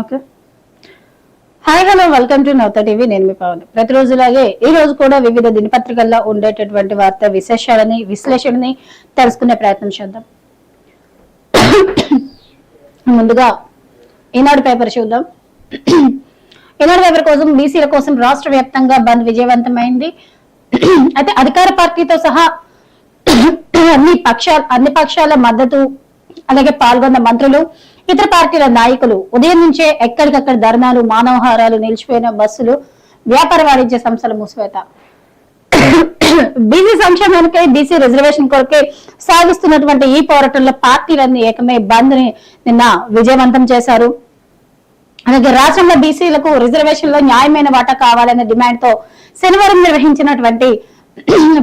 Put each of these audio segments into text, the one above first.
Okay. Hi hello welcome to Navata TV. నేను మీ పవన్. ప్రతిరోజులాగే ఈ రోజు కూడా వివిధ దినపత్రికల్లో ఉండేటటువంటి వార్త విశేషాలని విశ్లేషణని తెలుసుకునే ప్రయత్నం చేద్దాం. ముందుగా ఈనాడు పేపర్ చూద్దాం. ఈనాడు పేపర్ కోసం బీసీల కోసం రాష్ట్ర వ్యాప్తంగా బంద్ విజయవంతమైంది. అయితే అధికార పార్టీతో సహా అన్ని పక్షాల అన్ని పక్షాల మద్దతు అలాగే పాల్గొన్న మంత్రులు ఇతర పార్టీల నాయకులు ఉదయం నుంచే ఎక్కడికక్కడ ధర్నాలు మానవహారాలు నిలిచిపోయిన బస్సులు వ్యాపార వాణిజ్య సంస్థల మూసివేత. బీసీ సంక్షేమానికై బీసీ రిజర్వేషన్ కొరకే సాగిస్తున్నటువంటి ఈ పోరాటంలో పార్టీలన్నీ ఏకమై బంద్ని నిన్న విజయవంతం చేశారు. అలాగే రాష్ట్రంలో బీసీలకు రిజర్వేషన్లో న్యాయమైన వాటా కావాలనే డిమాండ్తో శనివారం నిర్వహించినటువంటి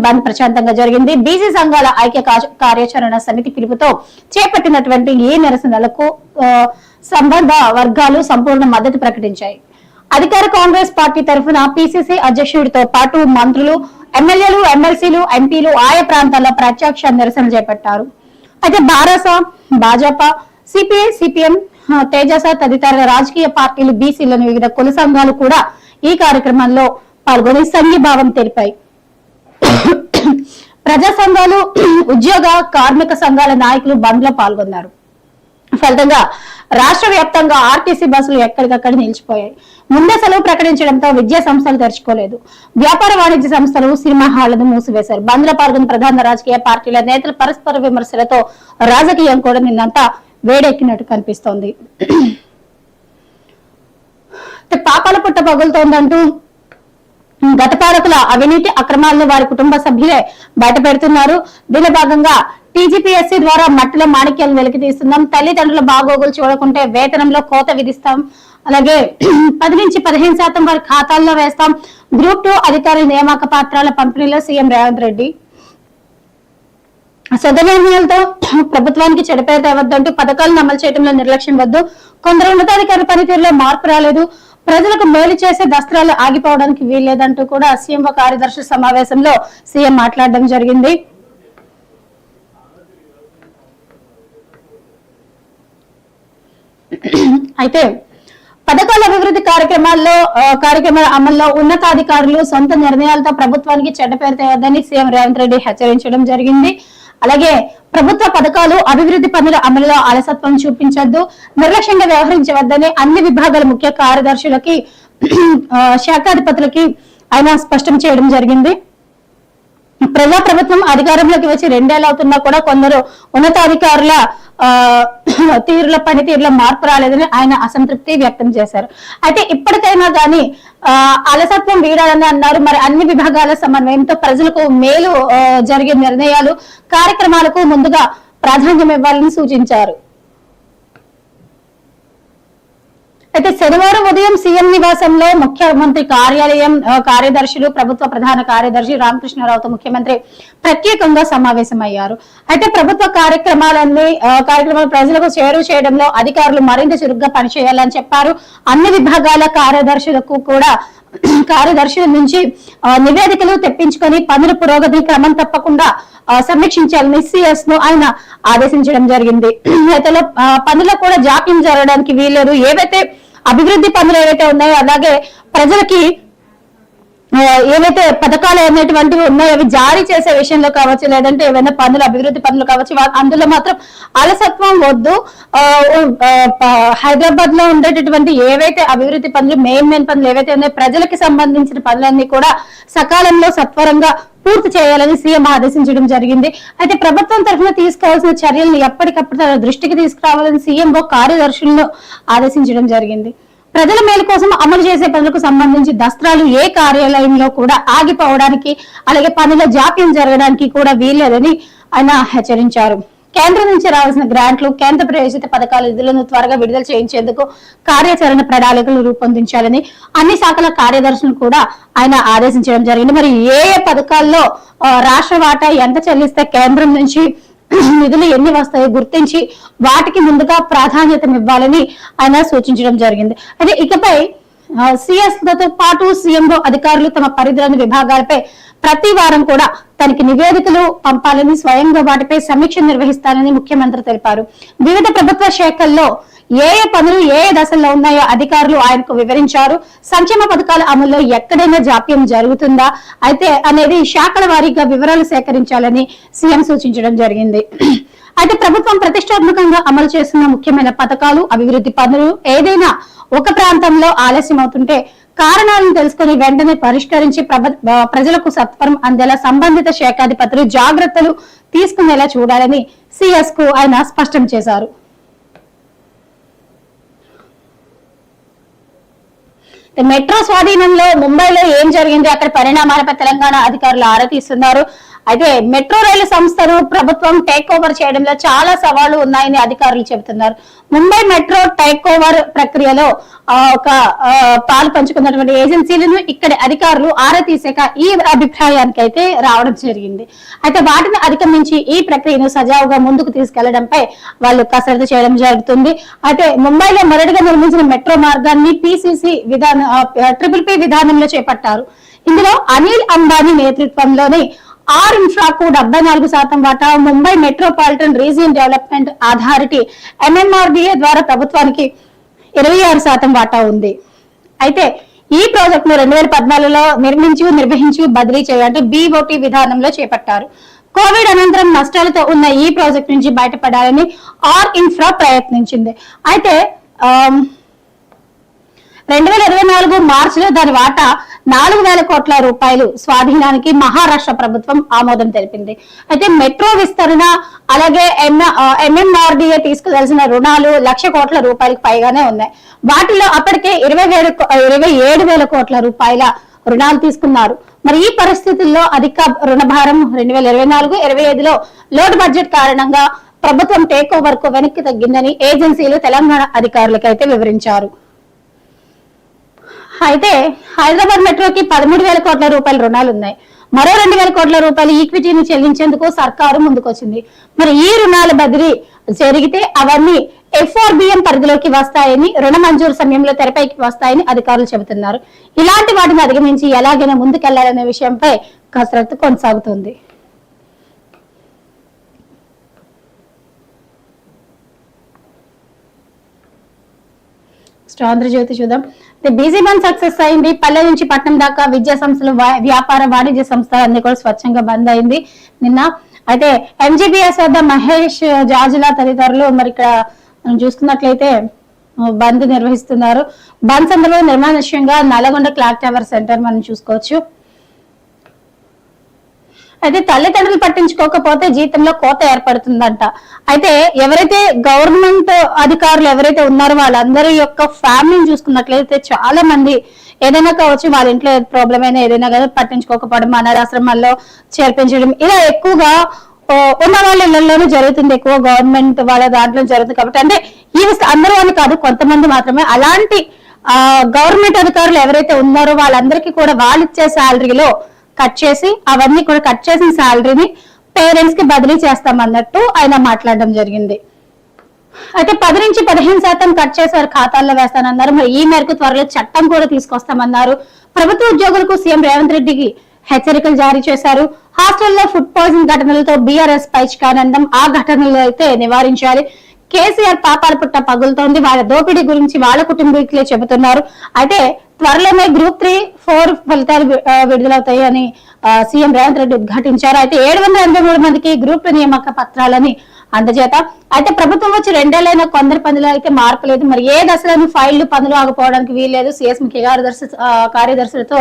బంద్ ప్రశాంతంగా జరిగింది. బీసీ సంఘాల ఐక్య కార్యాచరణ సమితి పిలుపుతో చేపట్టినటువంటి ఈ నిరసనలకు సంబంధ వర్గాలు సంపూర్ణ మద్దతు ప్రకటించాయి. అధికార కాంగ్రెస్ పార్టీ తరఫున పిసిసి అధ్యక్షుడితో పాటు మంత్రులు ఎమ్మెల్యేలు ఎమ్మెల్సీలు ఎంపీలు ఆయా ప్రాంతాల్లో ప్రత్యక్ష నిరసన చేపట్టారు. అయితే భారస భాజపా సిపిఐ సిపిఎం తేజస తదితర రాజకీయ పార్టీలు బీసీలను వివిధ కుల సంఘాలు కూడా ఈ కార్యక్రమంలో పాల్గొని సంఘీభావం తెలిపాయి. ప్రజా సంఘాలు ఉద్యోగ కార్మిక సంఘాల నాయకులు బంద్లో పాల్గొన్నారు. ఫలితంగా రాష్ట్ర వ్యాప్తంగా ఆర్టీసీ బస్సులు ఎక్కడికక్కడ నిలిచిపోయాయి. ముందే సెలవు ప్రకటించడంతో విద్యా సంస్థలు తెరుచుకోలేదు. వ్యాపార వాణిజ్య సంస్థలు సినిమా హాళ్ళను మూసివేశారు. బంద్లో పాల్గొన్న ప్రధాన రాజకీయ పార్టీల నేతల పరస్పర విమర్శలతో రాజకీయం కూడా నిన్నంతా వేడెక్కినట్టు కనిపిస్తోంది. పాపాల పుట్ట పగులుతోందంటూ గత పాలకుల అవినీతి అక్రమాలను వారి కుటుంబ సభ్యులే బయట పెడుతున్నారు. దీనిలో భాగంగా టీజీపీఎస్సీ ద్వారా మట్టిలో మాణిక్యాలు వెలికి తీస్తున్నాం తల్లిదండ్రుల బాగోగులు చూడకుంటే వేతనంలో కోత విధిస్తాం. అలాగే పది నుంచి పదిహేను శాతం వారి ఖాతాల్లో వేస్తాం. గ్రూప్ టూ అధికారుల నియామక పాత్రాల పంపిణీలో సీఎం రేవంత్ రెడ్డి సదనిర్ణయాలతో ప్రభుత్వానికి చెడిపేరు తేవద్దంటూ పథకాలను అమలు చేయడంలో నిర్లక్ష్యం వద్దు. కొందరు ఉన్నతాధికారుల పనితీరులో మార్పు రాలేదు. ప్రజలకు మేలు చేసే దస్త్రాలు ఆగిపోవడానికి వీల్లేదంటూ కూడా సీఎం కార్యదర్శి సమావేశంలో సీఎం మాట్లాడడం జరిగింది. అయితే పథకాల అభివృద్ధి కార్యక్రమాల్లో కార్యక్రమాల అమల్లో ఉన్నతాధికారులు సొంత నిర్ణయాలతో ప్రభుత్వానికి చెడ్డ పేరు తేవద్దని సీఎం రేవంత్ రెడ్డి హెచ్చరించడం జరిగింది. అలాగే ప్రభుత్వ పథకాలు అభివృద్ధి పనుల అమలులో అలసత్వం చూపించొద్దు నిర్లక్ష్యంగా వ్యవహరించవద్దని అన్ని విభాగాల ముఖ్య కార్యదర్శులకి ఆ, శాఖాధిపతులకి ఆయన స్పష్టం చేయడం జరిగింది. ప్రజా ప్రభుత్వం అధికారంలోకి వచ్చి రెండేళ్ళు అవుతున్నా కూడా కొందరు ఉన్నతాధికారుల ఆ, తీరుల పనితీరులో మార్పు రాలేదని ఆయన అసంతృప్తి వ్యక్తం చేశారు. అయితే ఇప్పటికైనా కానీ ఆ, అలసత్వం వీడాలని అన్నారు. మరి అన్ని విభాగాల సమన్వయంతో ప్రజలకు మేలు జరిగే నిర్ణయాలు కార్యక్రమాలకు ముందుగా ప్రాధాన్యం ఇవ్వాలని సూచించారు. అయితే శనివారం ఉదయం సీఎం నివాసంలో ముఖ్యమంత్రి కార్యాలయం కార్యదర్శులు ప్రభుత్వ ప్రధాన కార్యదర్శి రామకృష్ణారావుతో ముఖ్యమంత్రి ప్రత్యేకంగా సమావేశమయ్యారు. అయితే ప్రభుత్వ కార్యక్రమాలన్నీ కార్యక్రమాలు ప్రజలకు చేరువ చేయడంలో అధికారులు మరింత చురుగ్గా పనిచేయాలని చెప్పారు. అన్ని విభాగాల కార్యదర్శులకు కూడా కార్యదర్శుల నుంచి నివేదికలు తెప్పించుకొని పనుల పురోగతి క్రమం తప్పకుండా సమీక్షించాలని సిఎస్ను ఆయన ఆదేశించడం జరిగింది. అయితే ఆ, కూడా జాప్యం జరగడానికి వీల్లేదు. ఏవైతే అభివృద్ధి పనులు ఏవైతే ఉన్నాయో అలాగే ప్రజలకి ఏవైతే పథకాలు అనేటువంటివి ఉన్నాయో అవి జారీ చేసే విషయంలో కావచ్చు లేదంటే ఏవైనా పనులు అభివృద్ధి పనులు కావచ్చు అందులో మాత్రం అలసత్వం వద్దు. హైదరాబాద్లో ఉండేటటువంటి ఏవైతే అభివృద్ధి పనులు మెయిన్ మెయిన్ పనులు ఏవైతే ఉన్నాయో ప్రజలకి సంబంధించిన పనులన్నీ కూడా సకాలంలో సత్వరంగా పూర్తి చేయాలని సీఎం ఆదేశించడం జరిగింది. అయితే ప్రభుత్వం తరఫున తీసుకోవాల్సిన చర్యలను ఎప్పటికప్పుడు తన దృష్టికి తీసుకురావాలని సీఎంఓ కార్యదర్శులను ఆదేశించడం జరిగింది. ప్రజల మేలు కోసం అమలు చేసే పనులకు సంబంధించి దస్త్రాలు ఏ కార్యాలయంలో కూడా ఆగిపోవడానికి అలాగే పనుల జాప్యం జరగడానికి కూడా వీల్లేదని ఆయన హెచ్చరించారు. కేంద్రం నుంచి రావాల్సిన గ్రాంట్లు కేంద్ర ప్రవేశిత పథకాల నిధులను త్వరగా విడుదల చేయించేందుకు కార్యాచరణ ప్రణాళికలు రూపొందించాలని అన్ని శాఖల కార్యదర్శులను కూడా ఆయన ఆదేశించడం జరిగింది. మరి ఏ ఏ పథకాల్లో రాష్ట్ర వాటా ఎంత చెల్లిస్తే కేంద్రం నుంచి నిధులు ఎన్ని వస్తాయో గుర్తించి వాటికి ముందుగా ప్రాధాన్యత ఇవ్వాలని ఆయన సూచించడం జరిగింది. అయితే ఇకపై సిఎస్తో పాటు సీఎంఓ అధికారులు తమ పరిధిలోని విభాగాలపై ప్రతి వారం కూడా తనకి నివేదికలు పంపాలని స్వయంగా వాటిపై సమీక్ష నిర్వహిస్తానని ముఖ్యమంత్రి తెలిపారు. వివిధ ప్రభుత్వ శాఖల్లో ఏ ఏ పనులు ఏ ఏ దశల్లో ఉన్నాయో అధికారులు ఆయనకు వివరించారు. సంక్షేమ పథకాల అమల్లో ఎక్కడైనా జాప్యం జరుగుతుందా? అయితే అనేది శాఖల వారీగా వివరాలు సేకరించాలని సీఎం సూచించడం జరిగింది. అయితే ప్రభుత్వం ప్రతిష్టాత్మకంగా అమలు చేస్తున్న ముఖ్యమైన పథకాలు అభివృద్ధి పనులు ఏదైనా ఒక ప్రాంతంలో ఆలస్యం అవుతుంటే కారణాలను తెలుసుకుని వెంటనే పరిష్కరించి ప్రజలకు సత్వరం అందేలా సంబంధిత శాఖాధిపతులు జాగ్రత్తలు తీసుకునేలా చూడాలని సిఎస్కు ఆయన స్పష్టం చేశారు. మెట్రో స్వాధీనంలో ముంబైలో ఏం జరిగింది? అక్కడ పరిణామాలపై తెలంగాణ అధికారులు ఆరా తీస్తున్నారు. అయితే మెట్రో రైలు సంస్థను ప్రభుత్వం టేక్ ఓవర్ చేయడంలో చాలా సవాళ్ళు ఉన్నాయని అధికారులు చెబుతున్నారు. ముంబై మెట్రో టేక్ ఓవర్ ప్రక్రియలో ఒక పాలు పంచుకున్నటువంటి ఏజెన్సీలను ఇక్కడి అధికారులు ఆరా తీసాక ఈ అభిప్రాయానికి అయితే రావడం జరిగింది. అయితే వాటిని అధిగమించి ఈ ప్రక్రియను సజావుగా ముందుకు తీసుకెళ్ళడంపై వాళ్ళు కసరత్తు చేయడం జరుగుతుంది. అయితే ముంబైలో మొదటిగా నిర్మించిన మెట్రో మార్గాన్ని పిసిసి విధాన ట్రిపుల్ పి విధానంలో చేపట్టారు. ఇందులో అనిల్ అంబానీ నేతృత్వంలోని ఆర్ ఇన్ఫ్రాకు డెబ్బై నాలుగు శాతం వాటా Mumbai metropolitan region development authority MMRDA ద్వారా ప్రభుత్వానికి ఇరవై ఆరు శాతం వాటా ఉంది. అయితే ఈ ప్రాజెక్ట్ను రెండు వేల పద్నాలుగులో నిర్మించి నిర్వహించి బదిలీ చేయాలంటే బీఓటీ విధానంలో చేపట్టారు. కోవిడ్ అనంతరం నష్టాలతో ఉన్న ఈ ప్రాజెక్ట్ నుంచి బయటపడాలని ఆర్ ఇన్ఫ్రా ప్రయత్నించింది. అయితే రెండు వేల ఇరవై నాలుగు మార్చిలో దాని వాటా నాలుగు వేల కోట్ల రూపాయలు స్వాధీనానికి మహారాష్ట్ర ప్రభుత్వం ఆమోదం తెలిపింది. అయితే మెట్రో విస్తరణ అలాగే ఎంఎంఆర్డీఏ తీసుకువెళ్సిన రుణాలు లక్ష కోట్ల రూపాయలకు పైగానే ఉన్నాయి. వాటిలో అప్పటికే ఇరవై వేల ఇరవై ఏడు వేల కోట్ల రూపాయల రుణాలు తీసుకున్నారు. మరి ఈ పరిస్థితుల్లో అధిక రుణభారం రెండు వేల ఇరవై నాలుగు ఇరవై ఐదులో లోటు బడ్జెట్ కారణంగా ప్రభుత్వం టేక్ ఓవర్కు వెనక్కి తగ్గిందని ఏజెన్సీలు తెలంగాణ అధికారులకైతే వివరించారు. అయితే హైదరాబాద్ మెట్రోకి పదమూడు వేల కోట్ల రూపాయల రుణాలు ఉన్నాయి. మరో రెండు వేల కోట్ల రూపాయల ఈక్విటీని చెల్లించేందుకు సర్కారు ముందుకొచ్చింది. మరి ఈ రుణాల బదిలీ జరిగితే అవన్నీ ఎఫ్ఆర్బిఎం పరిధిలోకి వస్తాయని రుణ మంజూరు సమయంలో తెరపైకి వస్తాయని అధికారులు చెబుతున్నారు. ఇలాంటి వాటిని అధిగమించి ఎలాగైనా ముందుకెళ్ళాలనే విషయంపై కసరత్తు కొనసాగుతుంది. ఆంధ్రజ్యోతి చూద్దాం. బీజీ బంద్ సక్సెస్ అయింది. పల్లె నుంచి పట్టణం దాకా విద్యా సంస్థలు వ్యాపార వాణిజ్య సంస్థలు అన్ని కూడా స్వచ్ఛంగా బంద్ అయింది. నిన్న అయితే ఎంజీబీఎస్ వద్ద మహేష్ జాజుల తదితరులు మరి ఇక్కడ మనం చూసుకున్నట్లయితే బంద్ నిర్వహిస్తున్నారు. బంద్ సందర్భంగా నిర్మానుష్యంగా నల్లగొండ క్లాక్ టవర్ సెంటర్ మనం చూసుకోవచ్చు. అయితే తల్లిదండ్రులు పట్టించుకోకపోతే జీతంలో కోత ఏర్పడుతుందంట. అయితే ఎవరైతే గవర్నమెంట్ అధికారులు ఎవరైతే ఉన్నారో వాళ్ళందరి యొక్క ఫ్యామిలీని చూసుకున్నట్లయితే చాలా మంది ఏదైనా కావచ్చు వాళ్ళ ఇంట్లో ప్రాబ్లం అయినా ఏదైనా కానీ పట్టించుకోకపోవడం అనాథాశ్రమాల్లో చేర్పించడం ఇలా ఎక్కువగా ఉన్న వాళ్ళ ఇళ్ళలోనూ జరుగుతుంది ఎక్కువ గవర్నమెంట్ వాళ్ళ దాంట్లో జరుగుతుంది కాబట్టి అంటే ఈ అందరూ అని కాదు కొంతమంది మాత్రమే. అలాంటి ఆ గవర్నమెంట్ అధికారులు ఎవరైతే ఉన్నారో వాళ్ళందరికీ కూడా వాళ్ళు ఇచ్చే శాలరీలో కట్ చేసి అవన్నీ కూడా కట్ చేసిన శాలరీని పేరెంట్స్కి బదిలీ చేస్తామన్నట్టు ఆయన మాట్లాడడం జరిగింది. అయితే పది నుంచి పదిహేను శాతం కట్ చేశారు ఖాతాల్లో వేస్తానన్నారు. మరి ఈ మేరకు త్వరలో చట్టం కూడా తీసుకొస్తామన్నారు. ప్రభుత్వ ఉద్యోగులకు సీఎం రేవంత్ రెడ్డికి హెచ్చరికలు జారీ చేశారు. హాస్టల్లో ఫుడ్ పాయిజన్ ఘటనలతో బీఆర్ఎస్ పైచికానందం ఆ ఘటనలు అయితే నివారించాలి. కేసీఆర్ పాపాల పుట్ట పగులుతోంది. వాళ్ళ దోపిడీ గురించి వాళ్ళ కుటుంబీకులే చెబుతున్నారు. అయితే త్వరలోనే గ్రూప్ త్రీ ఫోర్ ఫలితాలు విడుదలవుతాయని విడుదలవుతాయి అని సీఎం రేవంత్ రెడ్డి ఉద్ఘాటించారు. అయితే ఏడు వందల ఎనభై మూడు మందికి గ్రూప్ నియామక పత్రాలని అందజేత. అయితే ప్రభుత్వం వచ్చి రెండేళ్ళైనా కొందరి పనులు అయితే మార్పు లేదు. మరి ఏ దశలను ఫైళ్ళు పనులు ఆగిపోవడానికి వీల్లేదు. సీఎస్ ముఖ్య కార్యదర్శి కార్యదర్శులతో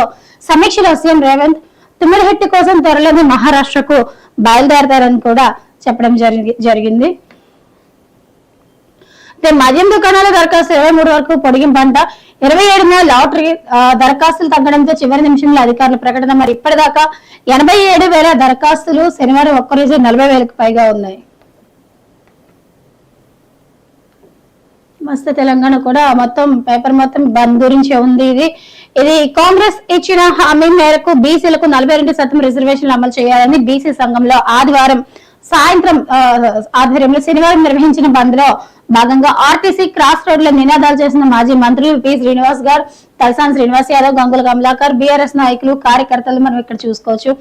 సమీక్షలో సీఎం రేవంత్ తుమ్మిడిహెట్టి కోసం త్వరలోనే మహారాష్ట్రకు బయలుదేరతారని కూడా చెప్పడం జరిగి జరిగింది. రేపు మద్యం దుకాణాల దరఖాస్తు ఇరవై మూడు వరకు పొడిగింపంట ఇరవై ఏడున లాటరీ దరఖాస్తులు తగ్గడంతో చివరి నిమిషంలో అధికారుల ప్రకటన. మరి ఇప్పటిదాకా ఎనభై ఏడు వేల దరఖాస్తులు శనివారం ఒక్కరోజు నలభై వేలకు పైగా ఉన్నాయి. మస్తు తెలంగాణ కూడా మొత్తం పేపర్ మొత్తం బంద్ గురించే ఉంది ఇది. ఇది కాంగ్రెస్ ఇచ్చిన హామీ మేరకు బీసీలకు నలభై రెండు శాతం రిజర్వేషన్లు అమలు చేయాలని బీసీ సంఘంలో ఆదివారం సాయంత్రం ఆధ్వర్యంలో శనివారం నిర్వహించిన బంద్లో భాగంగా ఆర్టీసీ క్రాస్ రోడ్ నినాదాలు చేసిన మాజీ మంత్రులు పి. శ్రీనివాస్ గారు తలసాని శ్రీనివాస్ యాదవ్ గంగుల కమలాకర్ బీఆర్ఎస్ నాయకులు కార్యకర్తలు మనం ఇక్కడ చూసుకోవచ్చు.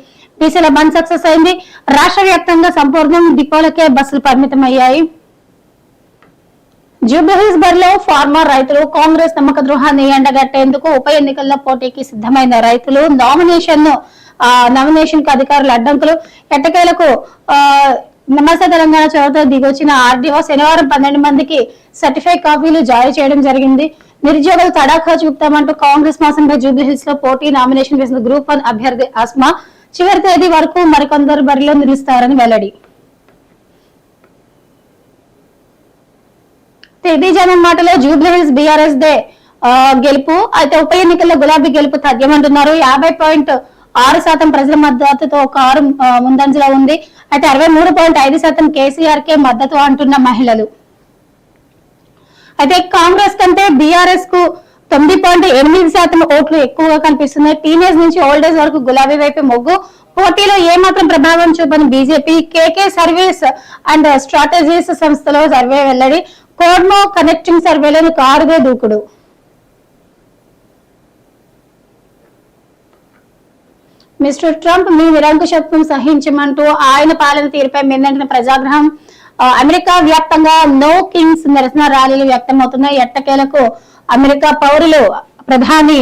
బీసీల బంద్ సక్సెస్ అయింది. రాష్ట్ర వ్యాప్తంగా సంపూర్ణం డిపోలకే బస్సులు పరిమితం అయ్యాయి జూబ్లీహిల్స్ బరిలో ఫార్మర్ రైతులు కాంగ్రెస్ నమ్మక ద్రోహాన్ని ఎండగట్టేందుకు ఉప ఎన్నికల్లో పోటీకి సిద్ధమైన రైతులు. నామినేషన్ను నామినేషన్కు అధికారులు అడ్డంకులు. ఎట్టకేలకు ఆ, నమస్తే తెలంగాణ చోట దిగొచ్చిన ఆర్డీఓ శనివారం పన్నెండు మందికి సర్టిఫైడ్ కాపీలు జారీ చేయడం జరిగింది. నిరుద్యోగులు తడాఖా చూపుతామంటూ కాంగ్రెస్ మాసంగా జూబ్లీహిల్స్లో పోటీ నామినేషన్ వేసిన గ్రూప్ వన్ అభ్యర్థి ఆస్మా చివరి తేదీ వరకు మరికొందరు బరిలో నిలుస్తారని వెల్లడి. తేదీ జనం మాటలో జూబ్లీహిల్స్ బీఆర్ఎస్ దే గెలుపు అయితే ఉప ఎన్నికల్లో గులాబీ గెలుపు తథ్యమంటున్నారు యాభై పాయింట్ ఆరు శాతం ప్రజల మద్దతుతో కారు ముందంజలో ఉంది. అయితే అరవై మూడు పాయింట్ ఐదు శాతం కేసీఆర్ కే మద్దతు అంటున్న మహిళలు. అయితే కాంగ్రెస్ కంటే బీఆర్ఎస్కు తొమ్మిది పాయింట్ ఎనిమిది శాతం ఓట్లు ఎక్కువగా కనిపిస్తున్నాయి. టీనేజ్ నుంచి ఓల్డేజ్ వరకు గులాబీ వైపు మొగ్గు. పోటీలో ఏమాత్రం ప్రభావం చూపని BJP KK service and strategies సంస్థలో సర్వే వెల్లడి. కోడ్మో కనెక్టింగ్ సర్వేలను కారుగా దూకుడు. మిస్టర్ ట్రంప్ మీ నిరంకుశత్వం సహించమంటూ ఆయన పాలన తీరుపై మిన్నంటిన ప్రజాగ్రహం అమెరికా వ్యాప్తంగా నో కింగ్స్ నిరసన ర్యాలీలు వ్యక్తమవుతున్నాయి. ఎట్టకేలకు అమెరికా పౌరులు ప్రధాని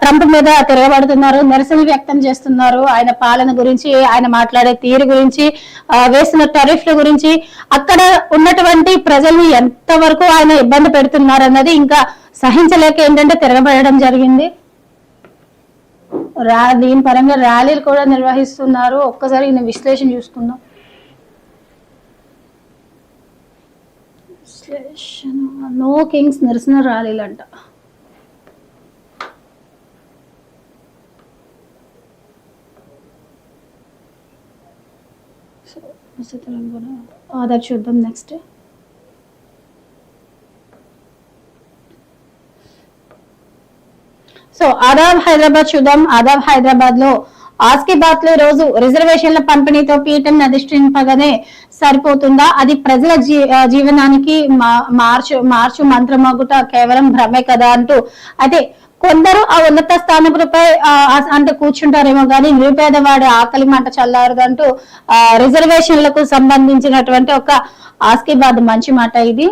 ట్రంప్ మీద తిరగబడుతున్నారు నిరసన వ్యక్తం చేస్తున్నారు. ఆయన పాలన గురించి ఆయన మాట్లాడే తీరు గురించి వేసిన టరిఫ్ల గురించి అక్కడ ఉన్నటువంటి ప్రజల్ని ఎంతవరకు ఆయన ఇబ్బంది పెడుతున్నారు అన్నది ఇంకా సహించలేక ఏంటంటే తిరగబడడం జరిగింది. రా దీని పరంగా ర్యాలీలు కూడా నిర్వహిస్తున్నారు. ఒక్కసారి నేను విశ్లేషణ చూసుకుందాం. విశ్లేషణ. నో కింగ్స్ నిరసన ర్యాలీలు అంట సో, తెలంగాణ. చూద్దాం నెక్స్ట్. సో ఆదాబ్ హైదరాబాద్ చూద్దాం. ఆదాబ్ హైదరాబాద్లో ఆస్కీబాద్లో రోజు రిజర్వేషన్ల పంపిణీతో పీఠం అధిష్ఠింపగానే సరిపోతుందా? అది ప్రజల జీ- జీవనానికి మా- మార్చు మార్చు మంత్రమగుట కేవలం భ్రమే కదా అంటూ. అయితే కొందరు ఆ ఉన్నత స్థానములపై అంటే కూర్చుంటారేమో కానీ నిరుపేదవాడి ఆకలి మంట చల్లారదంటూ ఆ, రిజర్వేషన్లకు సంబంధించినటువంటి ఒక ఆస్కిబాద్ మంచి మాట ఇది.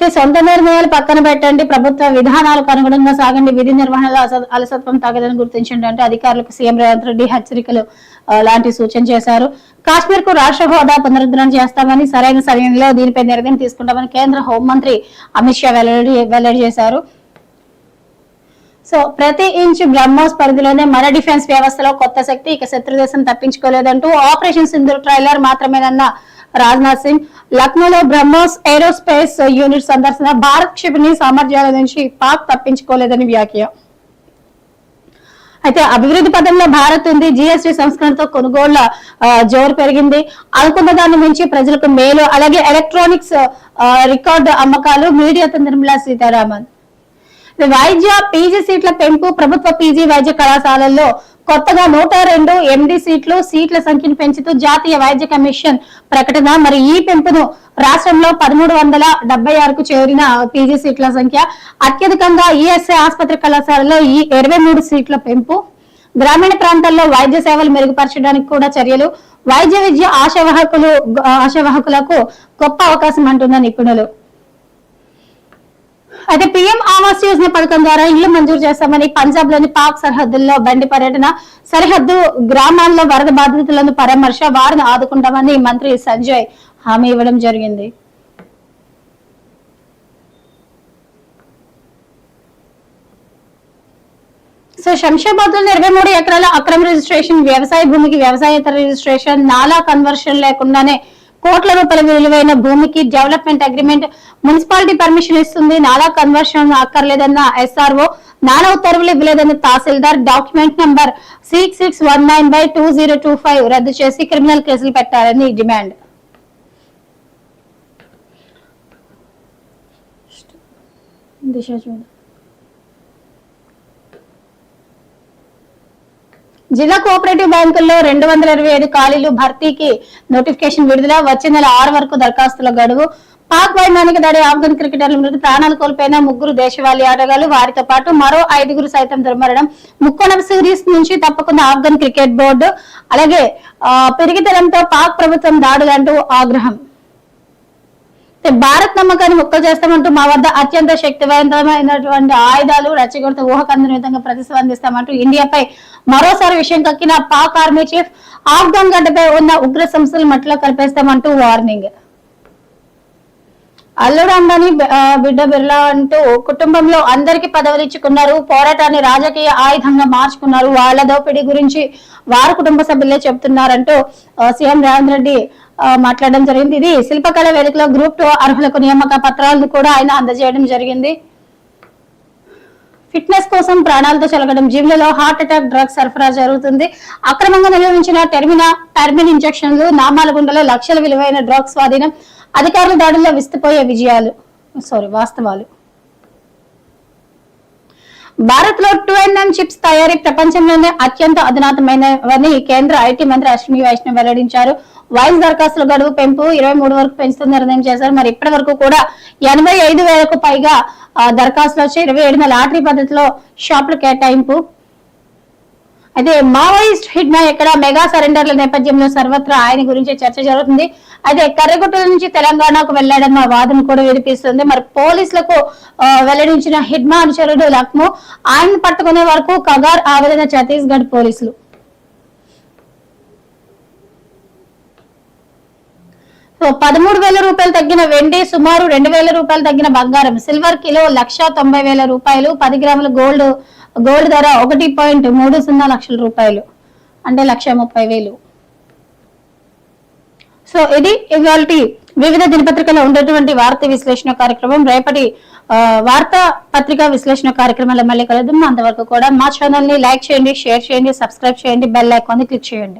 అంటే సొంత నిర్ణయాలు పక్కన పెట్టండి ప్రభుత్వ విధానాలకు అనుగుణంగా సాగండి విధి నిర్వహణలో అలసత్వం తగదని గుర్తించండి అంటే అధికారులకు సీఎం రేవంత్ రెడ్డి హెచ్చరికలు లాంటి సూచన చేశారు. కాశ్మీర్కు రాష్ట్ర హోదా పునరుద్ధరణ చేస్తామని సరైన సమయంలో దీనిపై నిర్ణయం తీసుకుంటామని కేంద్ర హోంమంత్రి అమిత్ షా వెల్లడి వెల్లడి చేశారు. సో ప్రతి ఇంచ్ బ్రహ్మోస్ పరిధిలోనే మన డిఫెన్స్ వ్యవస్థలో కొత్త శక్తి ఇక శత్రుదేశం తప్పించుకోలేదంటూ ఆపరేషన్ సింధు ట్రైలర్ మాత్రమేనన్న రాజ్నాథ్ సింగ్. లక్నోలో బ్రహ్మోస్ ఏరోస్పేస్ యూనిట్ సందర్శన భారత్ క్షిపణి సామర్థ్యాల నుంచి పాక్ తప్పించుకోలేదని వ్యాఖ్య. అయితే అభివృద్ధి పదంలో భారత్ ఉంది జిఎస్టి సంస్కరణతో కొనుగోళ్ళ జోరు పెరిగింది. అనుకున్న దాని నుంచి ప్రజలకు మేలు అలాగే ఎలక్ట్రానిక్స్ రికార్డు అమ్మకాలు మీడియాతో నిర్మలా సీతారామన్. వైద్య పీజీ సీట్ల పెంపు ప్రభుత్వ పీజీ వైద్య కళాశాలల్లో కొత్తగా నూట రెండు ఎండి సీట్లు సీట్ల సంఖ్యను పెంచుతూ జాతీయ వైద్య కమిషన్ ప్రకటన. మరి ఈ పెంపును రాష్ట్రంలో పదమూడు వందల డెబ్బై ఆరుకు చేరిన పీజీ సీట్ల సంఖ్య అత్యధికంగా ఈఎస్ఐ ఆసుపత్రి కళాశాలలో ఈ ఇరవై మూడు సీట్ల పెంపు. గ్రామీణ ప్రాంతాల్లో వైద్య సేవలు మెరుగుపరచడానికి కూడా చర్యలు. వైద్య విద్య ఆశావాహకులు ఆశావాహకులకు గొప్ప అవకాశం అంటున్న నిపుణులు. అయితే పీఎం ఆవాస్ యోజన పథకం ద్వారా ఇల్లు మంజూరు చేస్తామని పంజాబ్లోని పాక్ సరిహద్దుల్లో బండి పర్యటన సరిహద్దు గ్రామాల్లో వరద బాధితులను పరామర్శ వారిని ఆదుకుంటామని మంత్రి సంజయ్ హామీ ఇవ్వడం జరిగింది. సో శంషాబాద్లో ఇరవై మూడు ఎకరాల అక్రమ రిజిస్ట్రేషన్ వ్యవసాయ భూమికి వ్యవసాయేతర రిజిస్ట్రేషన్ నాలా కన్వర్షన్ లేకుండానే కోట్ల రూపాయల విలువైన భూమికి డెవలప్మెంట్ అగ్రిమెంట్ మున్సిపాలిటీ పర్మిషన్ ఇస్తుంది. నాలా కన్వర్షన్ అక్కర్లేదన్న ఎస్ఆర్ఓ నానా ఉత్తర్వులు ఇవ్వలేదన్న tahsildar document number six six one nine by two zero two five రద్దు చేసి క్రిమినల్ కేసులు పెట్టాలని డిమాండ్. దిశ చూడండి జిల్లా కోఆపరేటివ్ బ్యాంకుల్లో రెండు వందల ఇరవై ఐదు ఖాళీలు భర్తీకి నోటిఫికేషన్ విడుదల. వచ్చే నెల ఆరు వరకు దరఖాస్తుల గడువు. పాక్ వైమానిక దాడి ఆఫ్ఘన్ క్రికెటర్ల మృతి ప్రాణాలు కోల్పోయిన ముగ్గురు దేశవాళీ ఆటగాళ్ళు వారితో పాటు మరో ఐదుగురు సైతం దుర్మరణం. ముక్కోణం సిరీస్ నుంచి తప్పకుండా ఆఫ్ఘన్ క్రికెట్ బోర్డు. అలాగే ఆ, పెరిగితనంతో పాక్ ప్రభుత్వం దాడులంటూ ఆగ్రహం. భారత్ నమ్మకాన్ని ముక్కలు చేస్తామంటూ మా వద్ద అత్యంత శక్తివంతమైనటువంటి ఆయుధాలు రచ్చగొడితే ఊహకందని విధంగా ప్రతిస్పందిస్తామంటూ ఇండియాపై మరోసారి విషయం కక్కిన పాక్ ఆర్మీ చీఫ్ ఆఫ్ఘన్ గడ్డపై ఉన్న ఉగ్ర సంస్థలు మట్టిలో కలిపేస్తామంటూ వార్నింగ్. అల్లుడు అంబానీ బిడ్డ బిర్లా అంటూ కుటుంబంలో అందరికి పదవులు ఇచ్చుకున్నారు పోరాటాన్ని రాజకీయ ఆయుధంగా మార్చుకున్నారు వాళ్ళ దోపిడీ గురించి వారి కుటుంబ సభ్యులే చెప్తున్నారంటూ సీఎం రేవంత్ రెడ్డి మాట్లాడడం జరిగింది. ఇది శిల్పకళ వేదికలో గ్రూప్ టూ అర్హులకు నియామక పత్రాలను కూడా ఆయన అందజేయడం జరిగింది. ఫిట్నెస్ కోసం ప్రాణాలతో చెలగడం. జిమ్లలో హార్ట్ అటాక్ డ్రగ్స్ సరఫరా జరుగుతుంది. అక్రమంగా నిర్వహించిన టెర్మినా టర్మిన్ ఇంజెక్షన్లు నామాలగుండలో లక్షల విలువైన డ్రగ్స్ స్వాధీనం. అధికారుల దాడుల్లో విస్తుపోయే విజయాలు. సారీ వాస్తవాలు. భారత్లో టూ ఎన్ఎం చిప్స్ తయారీ ప్రపంచంలోనే అత్యంత అధునాతమైనవని కేంద్ర ఐటీ మంత్రి అశ్విని వైష్ణవ్ వెల్లడించారు. వాయిస్ దరఖాస్తుల గడువు పెంపు ఇరవై మూడు వరకు పెంచుతూ నిర్ణయం చేశారు. మరి ఇప్పటి వరకు కూడా ఎనభై ఐదు వేలకు పైగా దరఖాస్తులు వచ్చి ఇరవై ఏడున లాటరీ పద్ధతిలో షాపుల కేటాయింపు. అయితే మావోయిస్ట్ హిడ్మా ఎక్కడ మెగా సరెండర్ల నేపథ్యంలో సర్వత్రా ఆయన గురించి చర్చ జరుగుతుంది. అయితే కర్రగుట్టల నుంచి తెలంగాణకు వెళ్ళాడన్న వాదన కూడా వినిపిస్తుంది. మరి పోలీసులకు వెల్లడించిన హిడ్మా అనుచరుడు లక్ము ఆయన పట్టుకునే వరకు కగార్ ఆవేదన ఛత్తీస్గఢ్ పోలీసులు. సో పదమూడు వేల రూపాయలు తగ్గిన వెండి సుమారు రెండు వేల రూపాయలు తగ్గిన బంగారం. సిల్వర్ కిలో లక్ష తొంభై వేల రూపాయలు పది గ్రాముల గోల్డ్ గోల్డ్ ధర ఒకటి పాయింట్ మూడు సున్నా లక్షల రూపాయలు. అంటే లక్ష ముప్పై వేలు. సో ఇది ఇవాళ వివిధ దినపత్రికలో ఉండేటువంటి వార్తా విశ్లేషణ కార్యక్రమం. రేపటి వార్తా పత్రికా విశ్లేషణ కార్యక్రమంలో మళ్ళీ కలుద్దాం. అంతవరకు కూడా మా ఛానల్ని లైక్ చేయండి షేర్ చేయండి సబ్స్క్రైబ్ చేయండి బెల్ ఐకాన్ని క్లిక్ చేయండి.